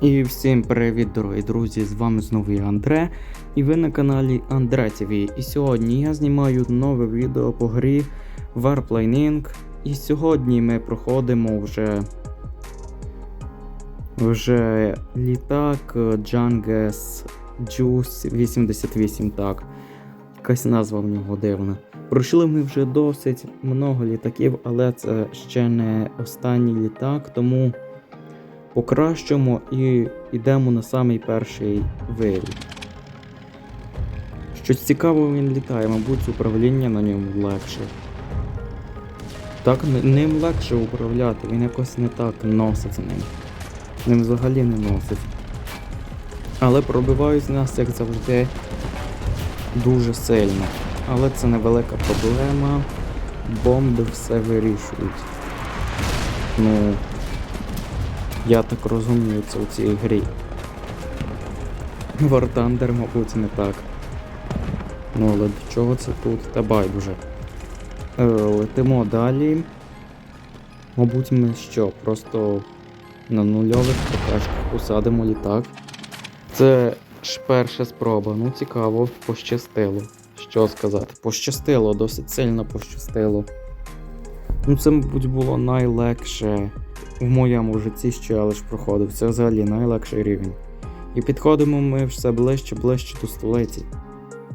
І всім привіт, дорогі друзі! З вами знову я Андре, і ви на каналі Андре ТВ. І сьогодні я знімаю нове відео по грі Warplaning. І сьогодні ми проходимо вже вже літак Junges Juice 88, так. Якась назва в нього дивна. Пройшли ми вже досить много літаків, але це ще не останній літак, тому покращимо і йдемо на самий перший виліт. Щось цікаво він літає, мабуть, управління на ньому легше. Так, ним легше управляти, він якось не так носить ним. Ним взагалі не носить. Але пробивають нас, як завжди, дуже сильно. Але це невелика проблема. Бомби все вирішують. Ну, я так розумію, це у цій грі. War Thunder, мабуть, не так. Ну, але до чого це тут? Та байдуже. Е, летимо далі. Мабуть, ми що, просто на нульових покачках посадимо літак. Це ж перша спроба, ну цікаво, пощастило. Що сказати? Пощастило, досить сильно пощастило. Ну, це, мабуть, було найлегше в моєму житті, що я лише проходив. Це взагалі найлегший рівень. І підходимо ми все ближче, ближче до столиці.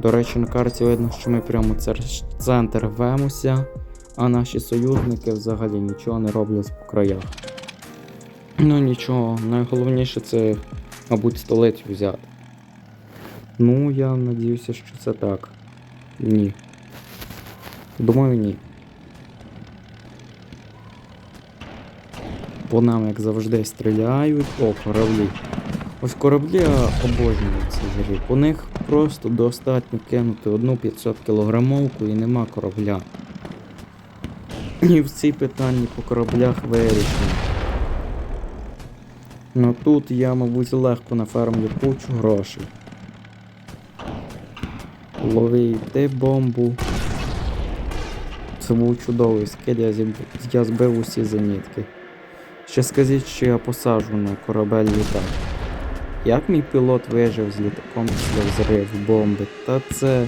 До речі, на карті видно, що ми прямо центр рвемося, а наші союзники взагалі нічого не роблять по краях. Ну нічого, найголовніше це, мабуть, столицю взяти. Ну, я надіюся, що це так. Ні. Думаю, ні. По нам, як завжди, стріляють. О, кораблі. Ось кораблі я обожнюю ці грі. По них просто достатньо кинути одну 500 кілограмовку і нема корабля. І всі питання по кораблях вирішені. Ну тут я, мабуть, легко нафармлю кучу грошей. Лови ти бомбу. Це був чудовий скид, я, зіб... я збив усі зенітки. Ще скажіть, що я посаджу на корабель літак. Як мій пілот вижив з літаком після взриву бомби? Та це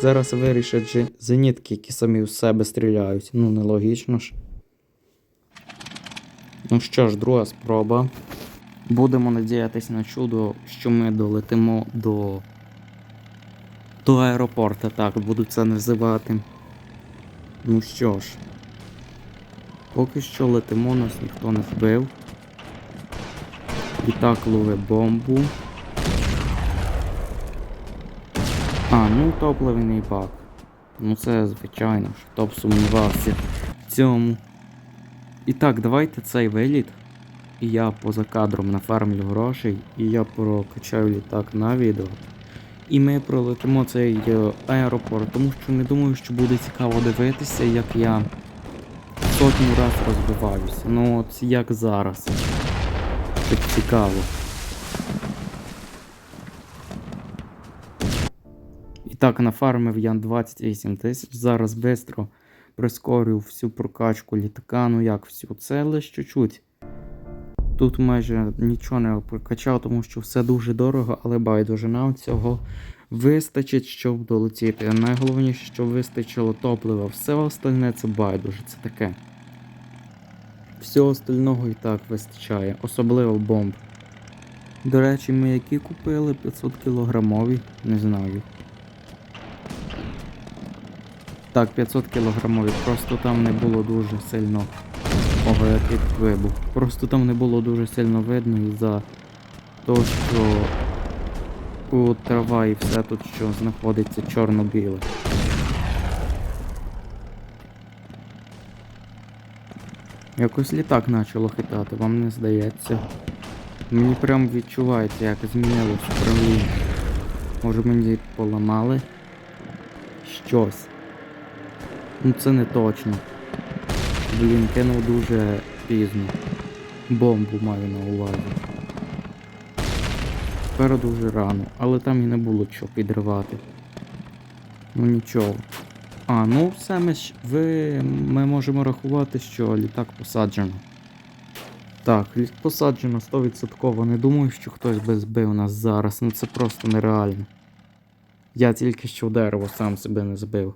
зараз вирішать же зенітки, які самі у себе стріляють. Ну, нелогічно ж. Ну що ж, друга спроба. Будемо надіятися на чудо, що ми долетимо до. До аеропорта, так, буду це називати. Ну що ж. Поки що летимо, нас ніхто не вбив. Літак ловить бомбу. А, ну топливний бак. Ну це звичайно ж, топ сумнівався в цьому. І так, давайте цей виліт. І я поза кадром нафармлю грошей, і я прокачаю літак на відео. І ми пролетимо цей е, аеропорт, тому що не думаю, що буде цікаво дивитися, як я сотню раз розбиваюся. Ну от як зараз. Так цікаво. І так, нафармив я 28 тисяч. Зараз швидко прискорю всю прокачку літака. Ну як всю? Це лише чуть-чуть. Тут майже нічого не прокачав, тому що все дуже дорого, але байдуже нам цього вистачить, щоб долетіти. Найголовніше, щоб вистачило топлива. Все остальне це байдуже, це таке. Всього остального і так вистачає, особливо бомб. До речі, ми які купили 500 кілограмові, не знаю. Так, 500 кілограмові, просто там не було дуже сильно. Ого, який вибух. Просто там не було дуже сильно видно із-за того, що у трава і все тут, що знаходиться чорно-біле. Якось літак почало хитати, вам не здається. Мені прям відчувається, як змінилось управління. Може мені поламали щось. Ну це не точно. Блін, кинув дуже пізно. Бомбу маю на увазі. Тепер дуже рано, але там і не було чого підривати. Ну нічого. А, ну все ми, ви, ми можемо рахувати, що літак посаджено. Так, ліс посаджено 100%. Не думаю, що хтось би збив нас зараз. Ну це просто нереально. Я тільки що в дерево сам себе не збив.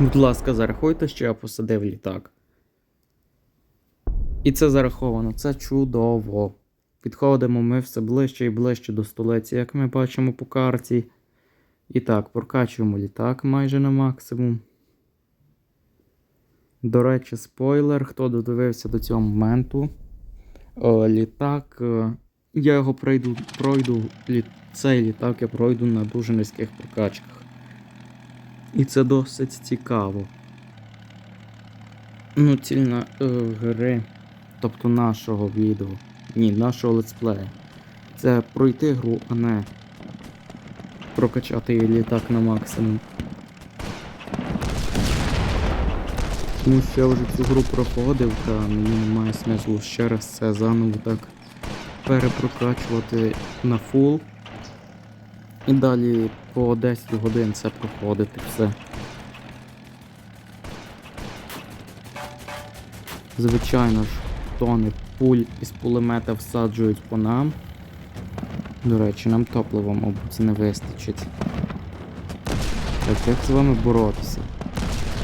Будь ласка, зарахуйте, що я посадив літак. І це зараховано, це чудово. Підходимо ми все ближче і ближче до столиці, як ми бачимо по карті. І так, прокачуємо літак майже на максимум. До речі, спойлер, хто додивився до цього моменту. О, літак. е, Я його пройду, пройду лі, цей літак я пройду на дуже низьких прокачках. І це досить цікаво. Ну, цільна е, гри, тобто нашого відео. Ні, нашого летсплея. Це пройти гру, а не прокачати літак на максимум. Тому що я вже цю гру проходив, та мені немає смислу ще раз це заново так перепрокачувати на фул. І далі по 10 годин це проходити все. Звичайно ж, тони пуль із пулемета всаджують по нам. До речі, нам топлива, мабуть, не вистачить. Так, як з вами боротися?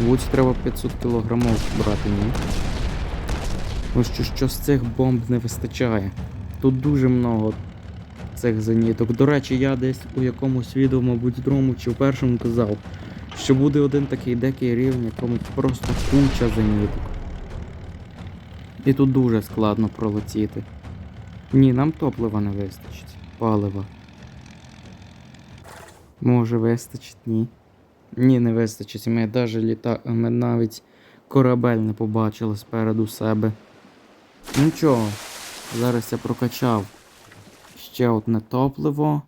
Мабуть, треба 500 кілограмов брати, ні? Ось що, що з цих бомб не вистачає. Тут дуже много цих зеніток. До речі, я десь у якомусь відео, мабуть, другому чи в першому казав, що буде один такий дикий рівень, якому просто куча зеніток. І тут дуже складно пролетіти. Ні, нам топлива не вистачить. Палива. Може вистачить, ні. Ні, не вистачить. Ми навіть літа... Ми навіть корабель не побачили спереду себе. Нічого, зараз я прокачав ще одне топливо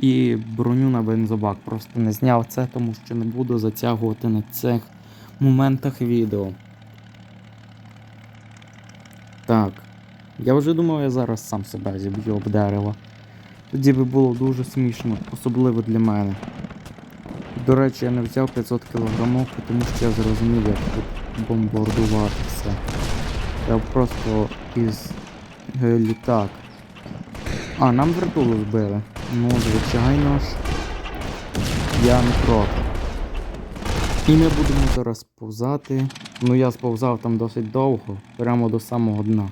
і броню на бензобак. Просто не зняв це, тому що не буду затягувати на цих моментах відео. Так. Я вже думав, я зараз сам себе зіб'ю об дерево. Тоді би було дуже смішно, особливо для мене. До речі, я не взяв 500 кг, тому що я зрозумів, як тут бомбардувати все. Я просто із літак. А, нам вертулу збили. Ну, звичайно ж. Я не проти. І ми будемо зараз повзати. Ну я сповзав там досить довго, прямо до самого дна.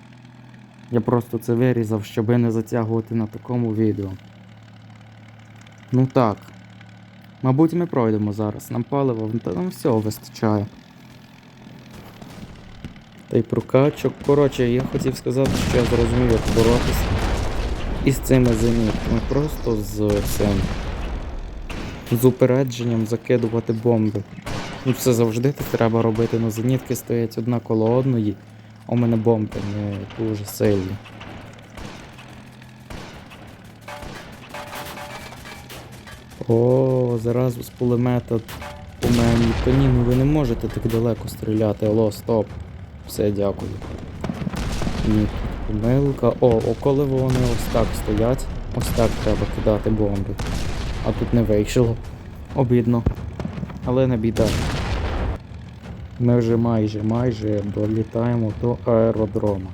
Я просто це вирізав, щоб не затягувати на такому відео. Ну так. Мабуть, ми пройдемо зараз. Нам паливо, та нам всього вистачає. Та й прокачок. Коротше, я хотів сказати, що я зрозумів, як боротися із цими зенітками. Просто з цим. З упередженням закидувати бомби. Ну це завжди так треба робити. Ну зенітки стоять одна коло одної, у мене бомби не дуже сильні. О, зразу з пулемета по мені. Та ні, ну ви не можете так далеко стріляти. Алло, стоп. Все, дякую. Ні, помилка. О, о, коли вони ось так стоять, ось так треба кидати бомби. А тут не вийшло. Обідно. Але не біда. Ми вже майже майже долітаємо до аеродрома.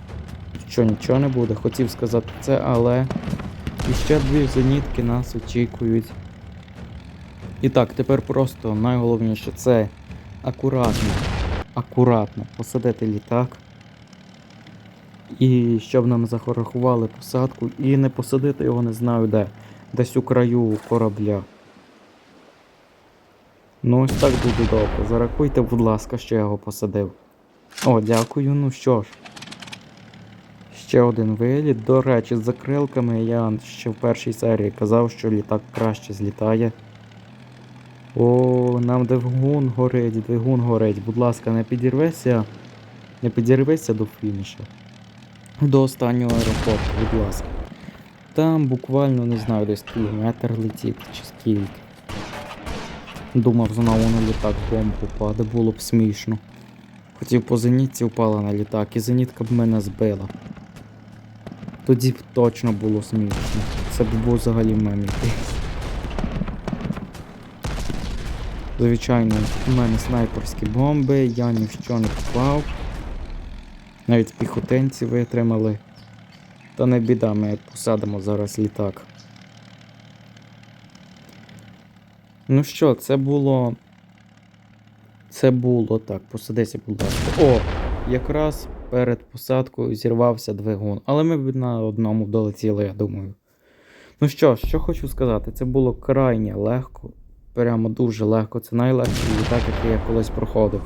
Що нічого не буде, хотів сказати це, але іще дві зенітки нас очікують. І так, тепер просто найголовніше це акуратно, акуратно посадити літак. І щоб нам зарахували посадку і не посадити його не знаю де. Десь у краю корабля. Ну ось так буде добре. Зарахуйте, будь ласка, що я його посадив. О, дякую. Ну що ж. Ще один виліт. До речі, з закрилками я ще в першій серії казав, що літак краще злітає. О, нам двигун горить, двигун горить. Будь ласка, не підірвися. Не підірвися до фінішу. До останнього аеропорту, будь ласка. Там буквально не знаю, десь кілометр летіти чи скільки. Думав, знову на літак бомбу впаде, було б смішно. Хотів по зенітці впала на літак, і зенітка б мене збила. Тоді б точно було смішно. Це б був взагалі мем якийсь. Звичайно, у мене снайперські бомби, я ні в що не попав. Навіть піхотинці витримали. Та не біда, ми посадимо зараз літак. Ну що, це було. Це було так, посадися, будь ласка. О! Якраз перед посадкою зірвався двигун. Але ми б на одному долетіли, я думаю. Ну що що хочу сказати, це було крайне легко. Прямо дуже легко. Це найлегший літак, який я колись проходив.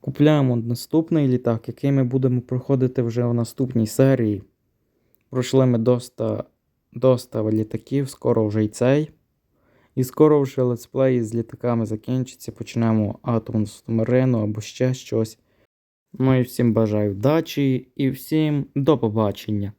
Купляємо наступний літак, який ми будемо проходити вже в наступній серії. Пройшли ми доста, доста літаків, скоро вже й цей. І скоро вже летсплеї з літаками закінчиться. Почнемо атомну субмарину або ще щось. Ну і всім бажаю вдачі і всім до побачення.